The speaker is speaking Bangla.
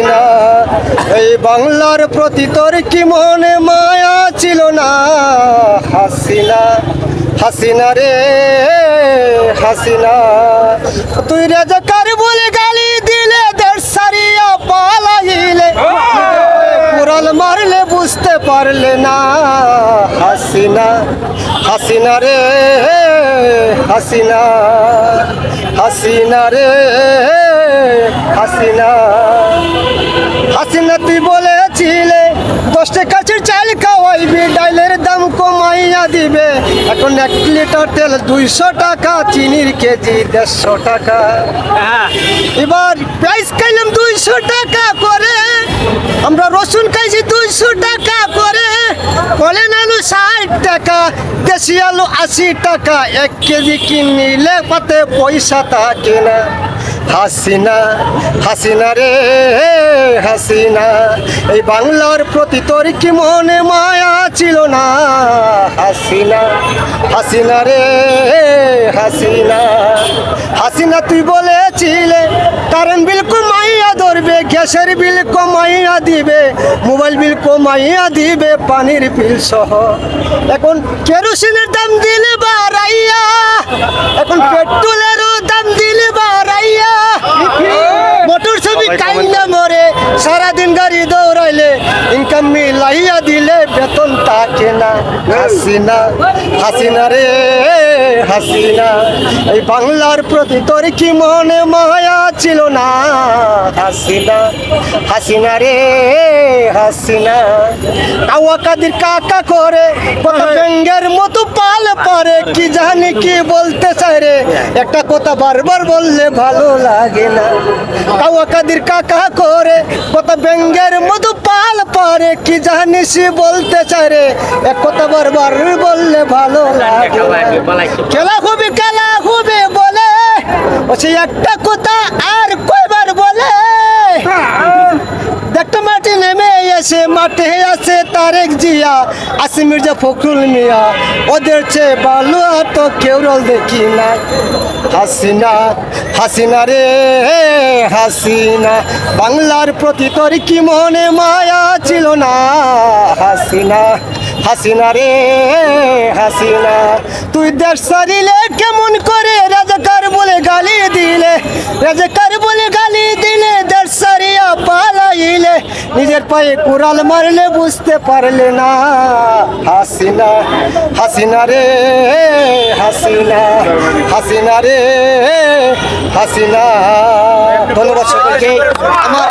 হাসিনা এই বাংলার প্রতি তোর কি মনে মায়া ছিল না? হাসিনা হাসিনা রে, হাসিনা। তুই রাজাকার বলে গালি দিলে দেড় সারিয়া পালাইলে। কুড়াল মারলে বুঝতে পারলে না। হাসিনা হাসিনা রে, হাসিনা। হাসিনা রে, হাসিনা। হাসিনা তুই বলেছিলে দশ কাছের চাল খাওয়াইবি ডাইলের দাম কমাইয়া দিবে। এখন এক লিটার তেল দুইশো টাকা চিনির কেজি দেড়শো টাকা। এবার প্রাইস খাইলাম দুইশো টাকা করে আমরা রসুন খাইছি দুইশো টাকা করে। বলে আলু ষাট টাকা দেশি আলু আশি টাকা, এক কেজি কিনলে পাতে পয়সা থাকে না। হাসিনা হাসিনা রে, হাসিনা, এই বাংলার প্রতি তোর কি মনে মায়া ছিল না? হাসিনা হাসিনা রে, হাসিনা হাসিনা তুই বলেছিলে কারণ বিলকুল গ্যাসের বিল কমাইয়া দিবে, মোবাইল বিল কমাইয়া দিবে, পানির বিল সহ। এখন কেরোসিনের দাম দিলে বাড়াইয়া, এখন পেট্রোলেরও দাম দিলে বাড়াইয়া মোটর ছবি কাইন্দা মরে, সারাদিন গাড়ি দৌড়াইলে ইনকাম মিলাইয়া দিলে বেতন থাকে না। হাসিনা হাসিনা রে, হাসিনা, এই বাংলার প্রতি তোর কি মনে মায়া ছিল না? হাসিনা হাসিনা রে হাসিনা কাওয়া কাদির কাকা করে কত ব্যাঙ্গের মতো পাল পারে কি জানি কি বলতে চায় রে। একটা কথা বারবার বললে ভালো লাগে না। কাওয়া কাদির কাকা করে কত ব্যাঙ্গের মতো পাল পারে কি জানি সে বলতে চায় রে। এক কথা বারবার বললে ভালো লাগে না। খেলা হবে খেলা হবে বলে। ও সেই একটা কথা এসে মাঠে আছে তারেক জিয়া আসি মির্জা ফখরুল মিয়া। ওদের চেয়ে বালু তো কেউ রল দেখি না। হাসিনা হাসিনা রে, হাসিনা, বাংলার প্রতি তোর কি মনে মায়া ছিল না? হাসিনা হাসিনা রে, হাসিনা, তুই দেশ সারিলে কেমন করে রাজাকার বলে গালি দিলে? রাজাকার বলে গালি দিলে দেশ সারিয়া পালাইলে নিজের পায়ে কুড়াল মারলে বুঝতে পারলে না। হাসিনা হাসিনা রে, হাসিনা হাসিনা রে, হাসিনা। ধন্যবাদ সকলকে। আমার